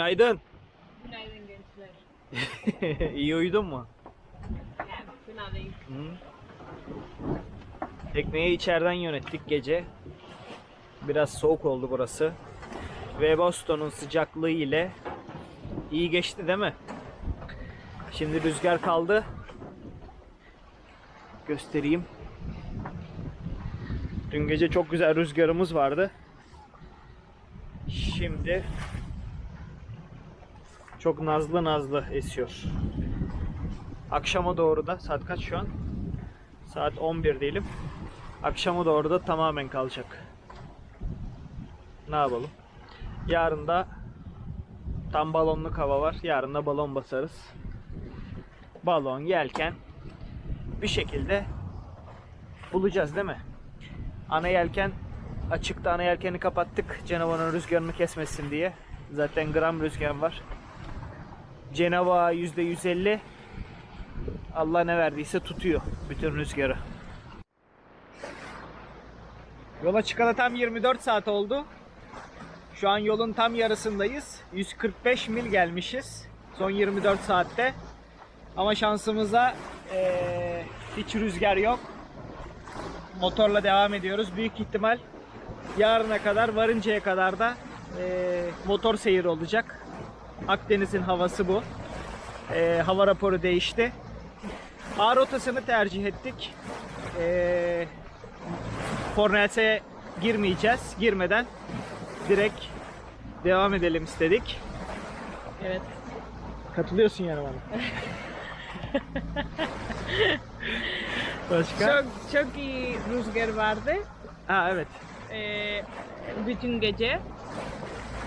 Günaydın. Günaydın gençler. İyi uyudun mu? Değil. Hı. Tekneyi içeriden yönettik gece. Biraz soğuk oldu burası. Ve Boston'un sıcaklığı ile iyi geçti değil mi? Şimdi rüzgar kaldı. Göstereyim. Dün gece çok güzel rüzgarımız vardı. Şimdi çok nazlı nazlı esiyor. Akşama doğru da saat kaç şu an? Saat 11 diyelim. Akşama doğru da tamamen kalacak. Ne yapalım? Yarın da tam balonluk hava var. Yarın da balon basarız. Balon, yelken bir şekilde bulacağız değil mi? Ana yelken açıkta ana yelkeni kapattık. Cenova'nın rüzgarını kesmesin diye. Zaten gram rüzgar var. Cenova %150 Allah ne verdiyse tutuyor bütün rüzgarı. Yola çıkalı tam 24 saat oldu. Şu an yolun tam yarısındayız. 145 mil gelmişiz. Son 24 saatte. Ama şansımıza eee, hiç rüzgar yok. Motorla devam ediyoruz. Büyük ihtimal yarına kadar varıncaya kadar da eee, motor seyir olacak. Akdeniz'in havası bu. Eee, hava raporu değişti. A rotasını tercih ettik. Ee, Fornelse'ye girmeyeceğiz. Girmeden direkt devam edelim istedik. Evet. Katılıyorsun yani bana. Başka? Çok çok iyi rüzgar vardı. Ha evet. Ee, bütün gece.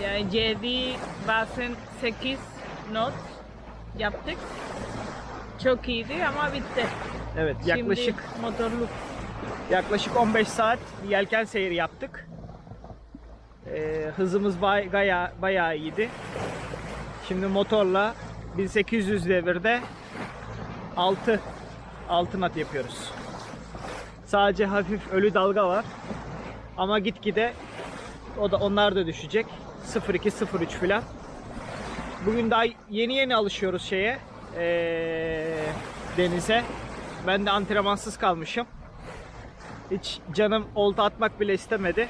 Yani 7 bazen 8 not yaptık. Çok iyiydi ama bitti. Evet yaklaşık Şimdi motorluk. yaklaşık 15 saat yelken seyri yaptık. Ee, hızımız bay, gaya, bayağı iyiydi. Şimdi motorla 1800 devirde 6 6 knot yapıyoruz. Sadece hafif ölü dalga var. Ama gitgide o da onlar da düşecek. 02 03 filan. Bugün daha yeni yeni alışıyoruz şeye. ee, denize. Ben de antrenmansız kalmışım. Hiç canım olta atmak bile istemedi.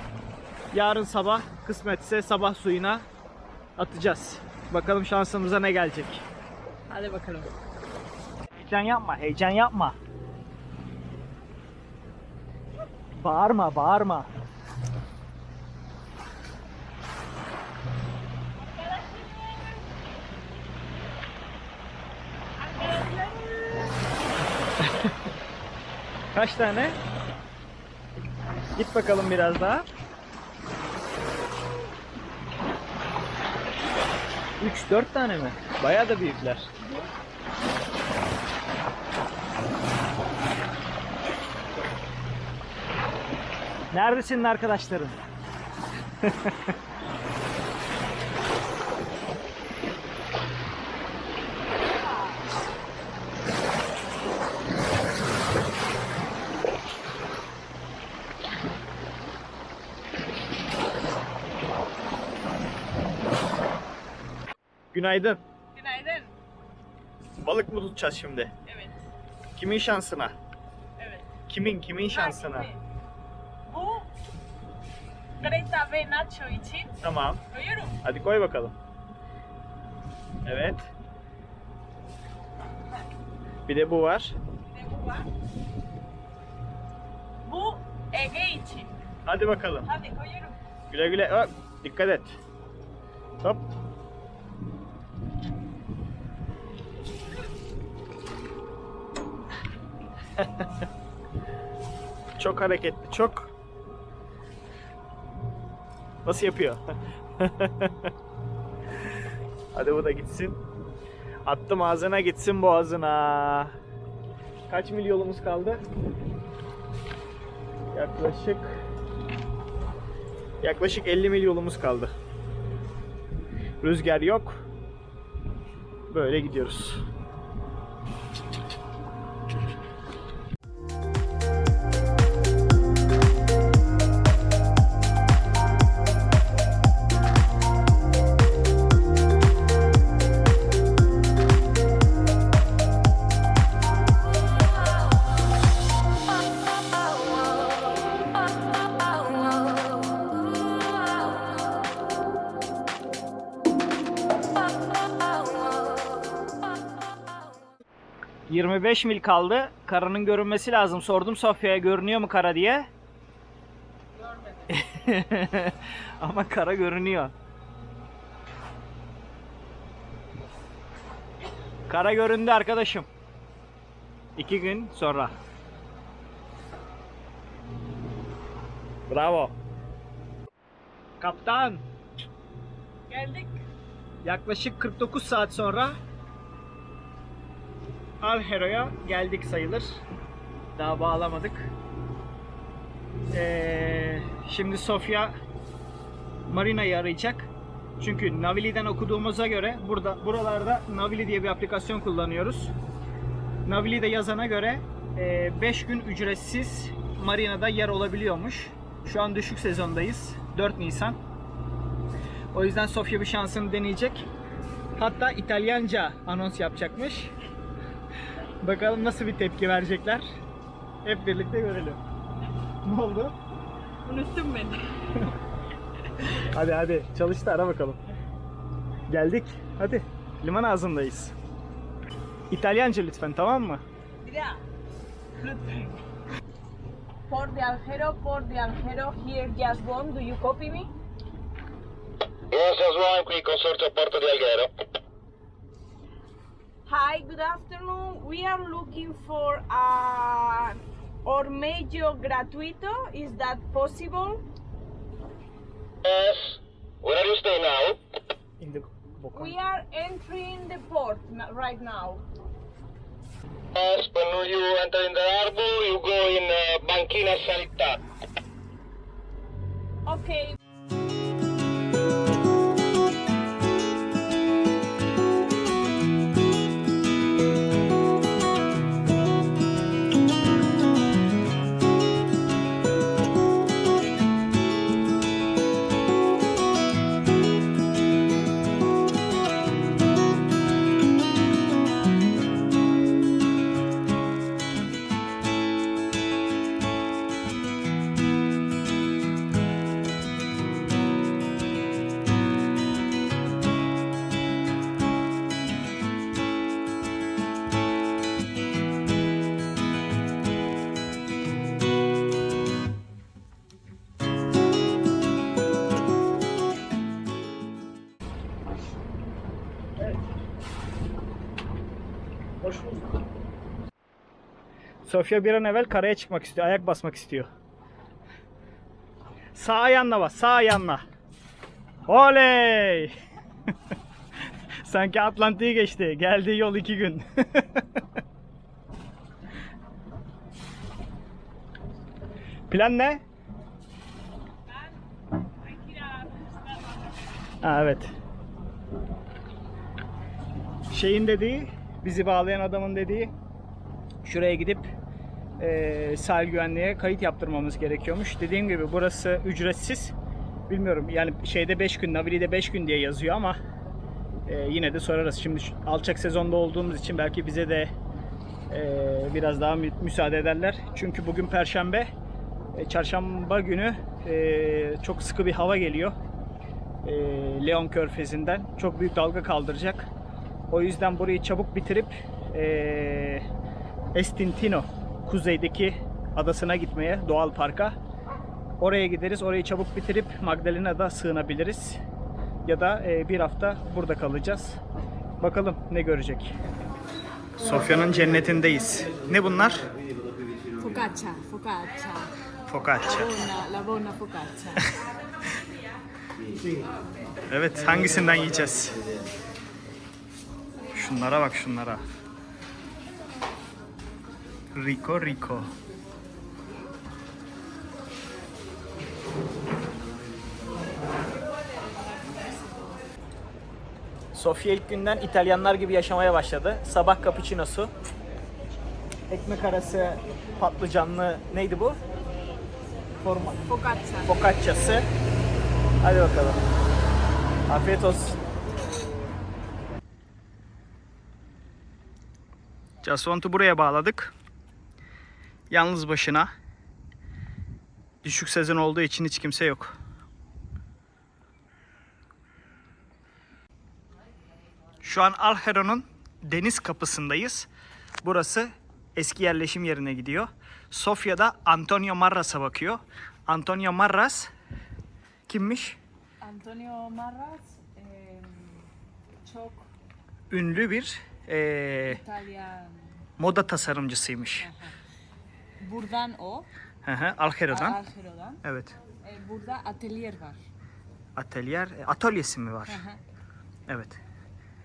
Yarın sabah kısmetse sabah suyuna atacağız. Bakalım şansımıza ne gelecek. Hadi bakalım. Heyecan yapma, heyecan yapma. Bağırma, bağırma. Kaç tane? Git bakalım biraz daha. 3-4 tane mi? Bayağı da büyükler. Nerede senin arkadaşların? Günaydın. Günaydın. Balık mı tutacağız şimdi? Evet. Kimin şansına? Evet. Kimin kimin şansına? Ha, şimdi. Bu Greta ve Nacho için Tamam. koyuyorum. Hadi koy bakalım. Evet. Bir de bu var. Bir de bu var. Bu Ege için. Hadi bakalım. Hadi koyuyorum. Güle güle. Hop, dikkat et. Hop. çok hareketli, çok. Nasıl yapıyor? Hadi bu da gitsin. Attım ağzına gitsin boğazına. Kaç mil yolumuz kaldı? Yaklaşık Yaklaşık 50 mil yolumuz kaldı. Rüzgar yok. Böyle gidiyoruz. 25 mil kaldı. Karanın görünmesi lazım. Sordum Sofya'ya görünüyor mu kara diye. Ama kara görünüyor. Kara göründü arkadaşım. İki gün sonra. Bravo. Kaptan. Geldik. Yaklaşık 49 saat sonra Alhero'ya geldik sayılır. Daha bağlamadık. Ee, şimdi Sofya Marina'yı arayacak. Çünkü Navili'den okuduğumuza göre burada buralarda Navili diye bir aplikasyon kullanıyoruz. Navili'de yazana göre 5 gün ücretsiz Marina'da yer olabiliyormuş. Şu an düşük sezondayız. 4 Nisan. O yüzden Sofya bir şansını deneyecek. Hatta İtalyanca anons yapacakmış. Bakalım nasıl bir tepki verecekler. Hep birlikte görelim. Ne oldu? Unuttum beni. Hadi hadi çalış da ara bakalım. Geldik. Hadi. Liman ağzındayız. İtalyanca lütfen tamam mı? Mira. Port de Algero, Port de Algero, here just one. Do you copy me? Yes, as one qui Consorzio Porto di Alghero. Hi, good afternoon. We are looking for a ormeggio gratuito. Is that possible? Yes. Where are you staying now? In the boka. We are entering the port right now. Yes, when you enter in the harbor, you go in uh, Banchina Sanità. Okay. Sofya bir an evvel karaya çıkmak istiyor. Ayak basmak istiyor. Sağ ayağınla bas. Sağ ayağınla. Oley! Sanki Atlantik'i geçti. Geldiği yol iki gün. Plan ne? Ha, evet. Şeyin dediği, bizi bağlayan adamın dediği şuraya gidip eee sahil güvenliğe kayıt yaptırmamız gerekiyormuş. Dediğim gibi burası ücretsiz. Bilmiyorum yani şeyde 5 gün, Navili'de 5 gün diye yazıyor ama eee, yine de sorarız. Şimdi alçak sezonda olduğumuz için belki bize de eee, biraz daha mü- müsaade ederler. Çünkü bugün Perşembe, e, Çarşamba günü eee, çok sıkı bir hava geliyor. Eee, Leon Körfezi'nden çok büyük dalga kaldıracak. O yüzden burayı çabuk bitirip eee Estintino kuzeydeki adasına gitmeye doğal parka. Oraya gideriz. Orayı çabuk bitirip Magdalena'da sığınabiliriz. Ya da eee, bir hafta burada kalacağız. Bakalım ne görecek. Sofya'nın cennetindeyiz. Ne bunlar? Focaccia, focaccia. Focaccia. Buona, la buona focaccia. Evet hangisinden yiyeceğiz? Şunlara bak şunlara. Rico Rico. Sofya ilk günden İtalyanlar gibi yaşamaya başladı. Sabah cappuccino'su. Ekmek arası patlıcanlı neydi bu? Forma, Focaccia. focaccia'sı. Hadi bakalım. Afiyet olsun. Casvont'u buraya bağladık. Yalnız başına. Düşük sezon olduğu için hiç kimse yok. Şu an Alhero'nun deniz kapısındayız. Burası eski yerleşim yerine gidiyor. Sofya'da Antonio Marras'a bakıyor. Antonio Marras kimmiş? Antonio Marras çok Ünlü bir eee, İtalyan. moda tasarımcısıymış. Buradan o, Hı hı, Algero'dan. Algero'dan. Evet. E, burada atölyer var. Atölyer, e, atölyesi mi var? Aha, Evet.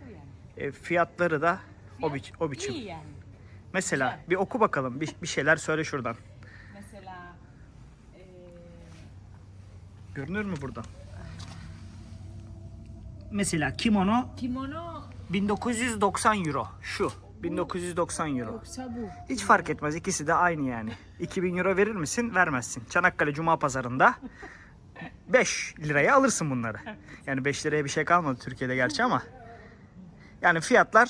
bu yani. E, fiyatları da o, biç, o biçim. İyi yani. Mesela bir oku bakalım. Bir, bir şeyler söyle şuradan. Mesela e, Görünür mü buradan? Mesela kimono kimono 1990 euro. Şu. 1990 euro. yoksa bu. Hiç fark etmez. ikisi de aynı yani. 2000 euro verir misin? Vermezsin. Çanakkale Cuma Pazarında 5 liraya alırsın bunları. Yani 5 liraya bir şey kalmadı Türkiye'de gerçi ama. Yani fiyatlar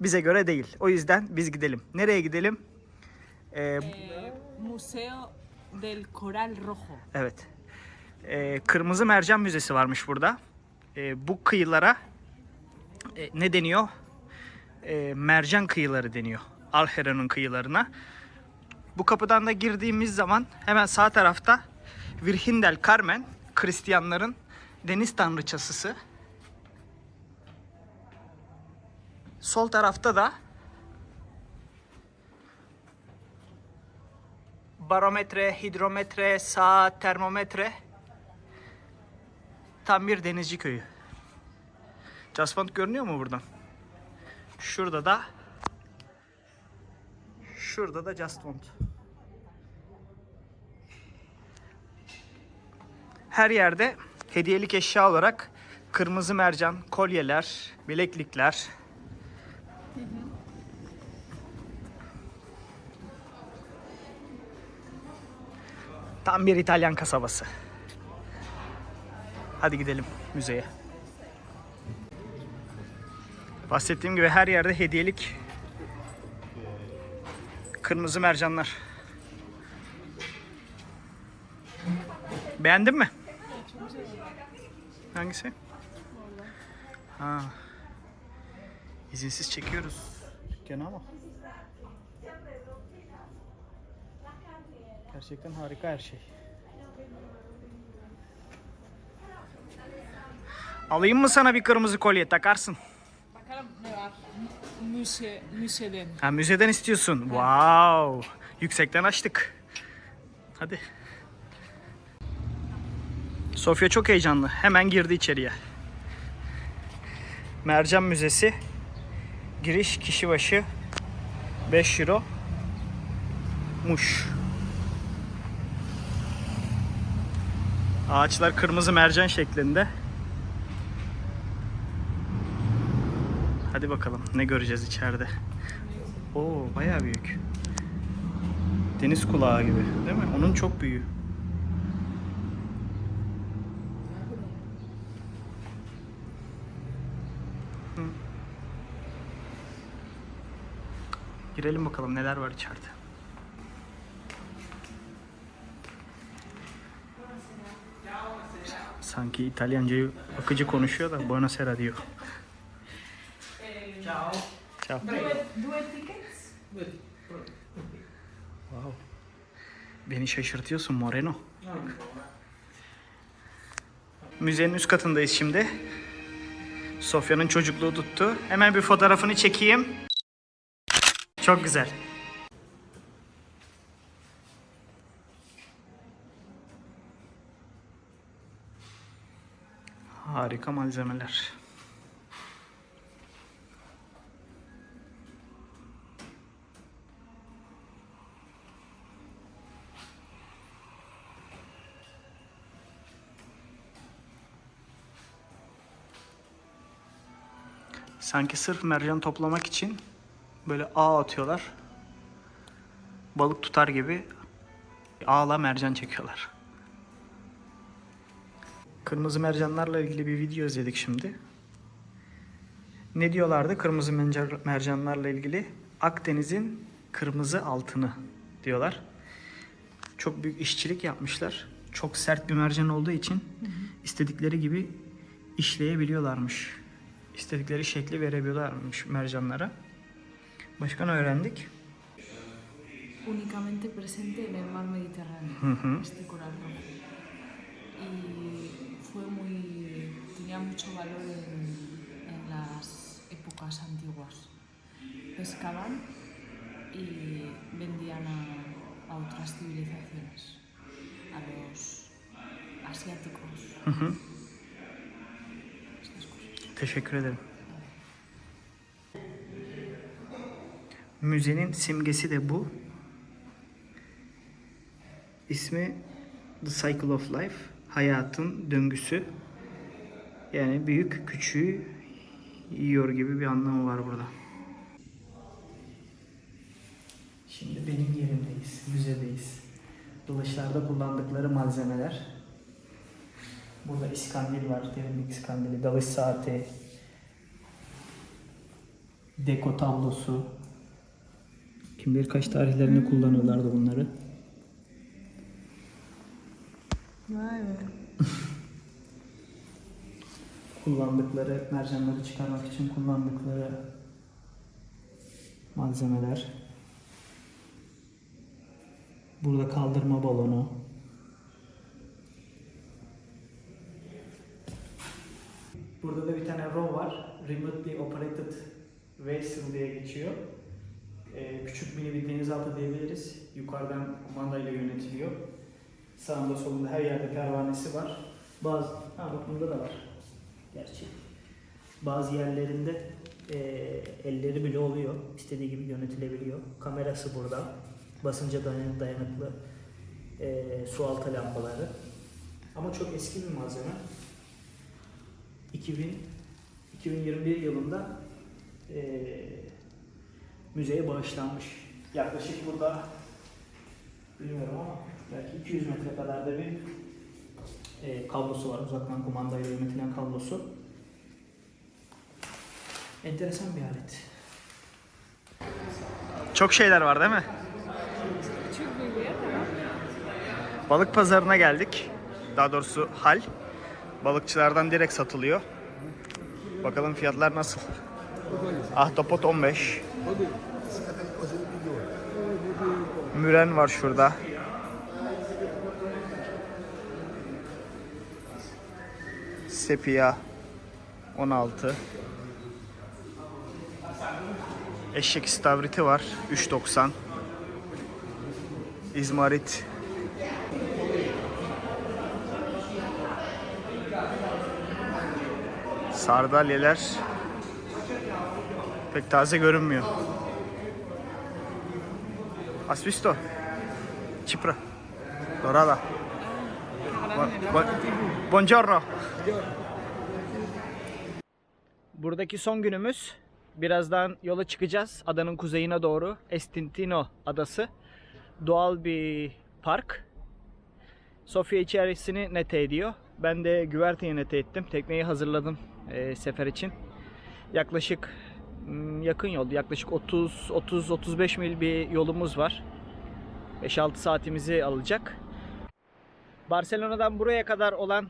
bize göre değil. O yüzden biz gidelim. Nereye gidelim? Ee, E, Museo del Coral Rojo. Evet. Ee, Kırmızı Mercan Müzesi varmış burada. Ee, bu kıyılara e, ne deniyor? Ee, mercan kıyıları deniyor. Alheran'ın kıyılarına. Bu kapıdan da girdiğimiz zaman hemen sağ tarafta Virgen del Carmen, Hristiyanların deniz tanrıçasısı. Sol tarafta da barometre, hidrometre, saat, termometre. Tam bir denizci köyü. Jasfont görünüyor mu buradan? Şurada da Şurada da Jasfont. Her yerde hediyelik eşya olarak kırmızı mercan, kolyeler, bileklikler, Tam bir İtalyan kasabası. Hadi gidelim müzeye. Bahsettiğim gibi her yerde hediyelik kırmızı mercanlar. Beğendin mi? Hangisi? Ha. İzinsiz çekiyoruz dükkanı ama. Gerçekten harika her şey. Alayım mı sana bir kırmızı kolye takarsın? Müze, müzeden. Ha müzeden istiyorsun. Wow. Yüksekten açtık. Hadi. Sofya çok heyecanlı. Hemen girdi içeriye. Mercan Müzesi. Giriş kişi başı 5 euro. Muş. Ağaçlar kırmızı mercan şeklinde. Hadi bakalım ne göreceğiz içeride. Oo bayağı büyük. Deniz kulağı gibi değil mi? Onun çok büyüğü. Girelim bakalım neler var içeride. Sanki İtalyancayı akıcı konuşuyor da Buonasera diyor. Ciao. Ciao. Due tickets? Wow. Beni şaşırtıyorsun Moreno. Müzenin üst katındayız şimdi. Sofya'nın çocukluğu tuttu. Hemen bir fotoğrafını çekeyim. Çok güzel. Harika malzemeler. Sanki sırf mercan toplamak için böyle ağ atıyorlar. Balık tutar gibi ağla mercan çekiyorlar. Kırmızı mercanlarla ilgili bir video izledik şimdi. Ne diyorlardı kırmızı mercanlarla ilgili? Akdeniz'in kırmızı altını diyorlar. Çok büyük işçilik yapmışlar. Çok sert bir mercan olduğu için istedikleri gibi işleyebiliyorlarmış. İstedikleri şekli verebiliyorlarmış mercanlara. Başka ne öğrendik? únicamente presente en el mar Mediterráneo, este coral rojo. Y fue muy, tenía mucho valor en, en las épocas antiguas. Pescaban y vendían a, a otras civilizaciones, a los asiáticos. Teşekkür ederim. Müzenin simgesi de bu. İsmi The Cycle of Life. Hayatın döngüsü. Yani büyük küçüğü yiyor gibi bir anlamı var burada. Şimdi benim yerimdeyiz, müzedeyiz. Dalışlarda kullandıkları malzemeler. Burada iskandil var, derinlik iskandili, dalış saati, deko tablosu. Kim bilir kaç tarihlerinde kullanıyorlardı bunları. Vay be. kullandıkları, mercanları çıkarmak için kullandıkları malzemeler. Burada kaldırma balonu. Burada da bir tane row var. Remotely Operated Vessel diye geçiyor. Ee, küçük mini bir denizaltı diyebiliriz. Yukarıdan kumandayla yönetiliyor. Sağında solunda her yerde pervanesi var. Bazı, ha bak bunda da var. Gerçi bazı yerlerinde e, elleri bile oluyor. İstediği gibi yönetilebiliyor. Kamerası burada. Basınca dayan- dayanıklı e, su altı lambaları. Ama çok eski bir malzeme. 2000 2021 yılında e, müzeye bağışlanmış. Yaklaşık burada bilmiyorum ama belki 200 metre kadar da bir e, kablosu var. Uzaktan kumandayla yönetilen kablosu. Enteresan bir alet. Çok şeyler var değil mi? Balık pazarına geldik. Daha doğrusu hal. Balıkçılardan direkt satılıyor. Bakalım fiyatlar nasıl? Ahtapot 15. Müren var şurada. Sepia 16. Eşek istavriti var 3.90. İzmarit Sardalyeler pek taze görünmüyor. Asvisto. Cipra. Dorada. Bu- Buongiorno. Buradaki son günümüz. Birazdan yola çıkacağız. Adanın kuzeyine doğru. Estintino adası. Doğal bir park. Sofya içerisini nete ediyor. Ben de güverteye nete ettim. Tekneyi hazırladım e, sefer için. Yaklaşık mm, yakın yoldu. Yaklaşık 30 30 35 mil bir yolumuz var. 5-6 saatimizi alacak. Barcelona'dan buraya kadar olan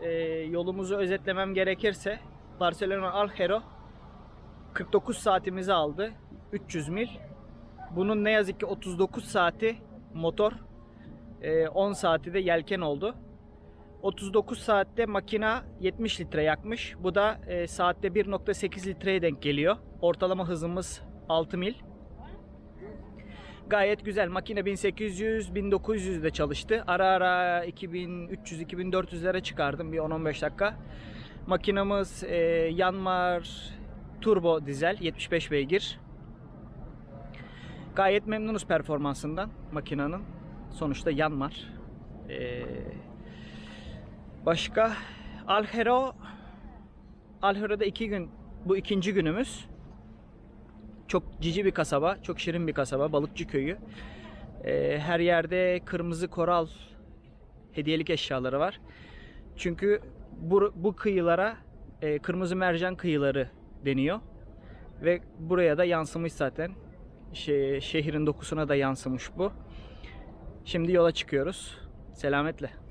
e, yolumuzu özetlemem gerekirse Barcelona Algero 49 saatimizi aldı. 300 mil. Bunun ne yazık ki 39 saati motor, e, 10 saati de yelken oldu. 39 saatte makina 70 litre yakmış. Bu da e, saatte 1.8 litreye denk geliyor. Ortalama hızımız 6 mil. Gayet güzel. Makine 1800-1900 de çalıştı. Ara ara 2300-2400'lere çıkardım bir 10-15 dakika. Makinamız e, Yanmar turbo dizel 75 beygir. Gayet memnunuz performansından makinenin. Sonuçta Yanmar. Ee, başka Alhero Alhero'da iki gün bu ikinci günümüz. Çok cici bir kasaba, çok şirin bir kasaba, balıkçı köyü. Ee, her yerde kırmızı koral hediyelik eşyaları var. Çünkü bu, bu kıyılara e, kırmızı mercan kıyıları deniyor. Ve buraya da yansımış zaten. Şey, şehrin dokusuna da yansımış bu. Şimdi yola çıkıyoruz. Selametle.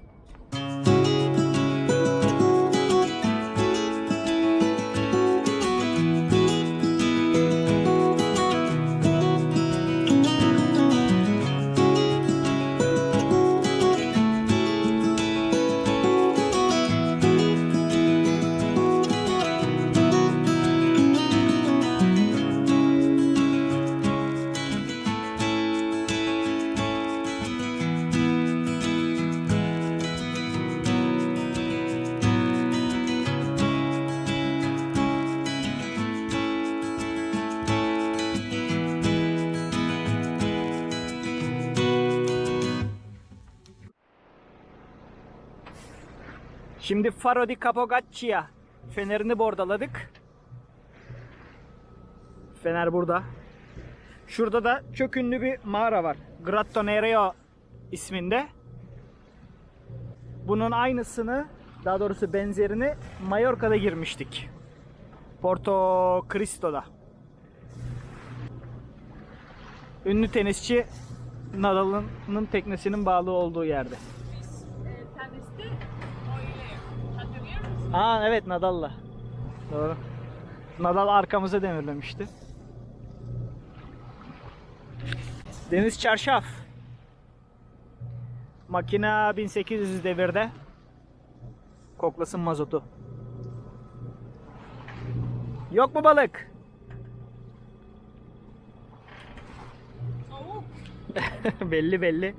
Şimdi Faro di Capogaccia fenerini bordaladık. Fener burada. Şurada da çok ünlü bir mağara var. Grotto Nereo isminde. Bunun aynısını, daha doğrusu benzerini Mallorca'da girmiştik. Porto Cristo'da. Ünlü tenisçi Nadal'ın teknesinin bağlı olduğu yerde. Aa evet Nadal'la. Doğru. Nadal arkamıza demirlemişti. Deniz Çarşaf. Makina 1800 devirde. Koklasın mazotu. Yok mu balık? Belli belli.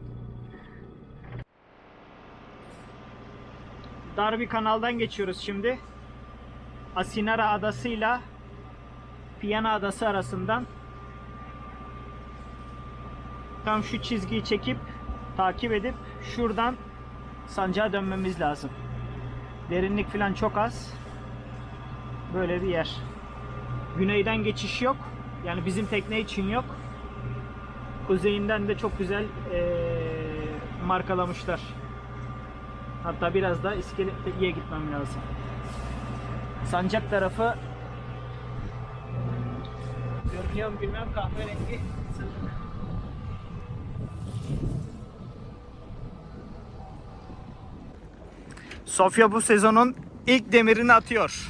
Dar bir kanaldan geçiyoruz şimdi. Asinara adasıyla Piyana adası arasından tam şu çizgiyi çekip takip edip şuradan sancağa dönmemiz lazım. Derinlik falan çok az. Böyle bir yer. Güneyden geçiş yok. Yani bizim tekne için yok. Kuzeyinden de çok güzel eee, markalamışlar. Hatta biraz da iskeleye gitmem lazım. Sancak tarafı görünüyor mu bilmem kahverengi. Sofya bu sezonun ilk demirini atıyor.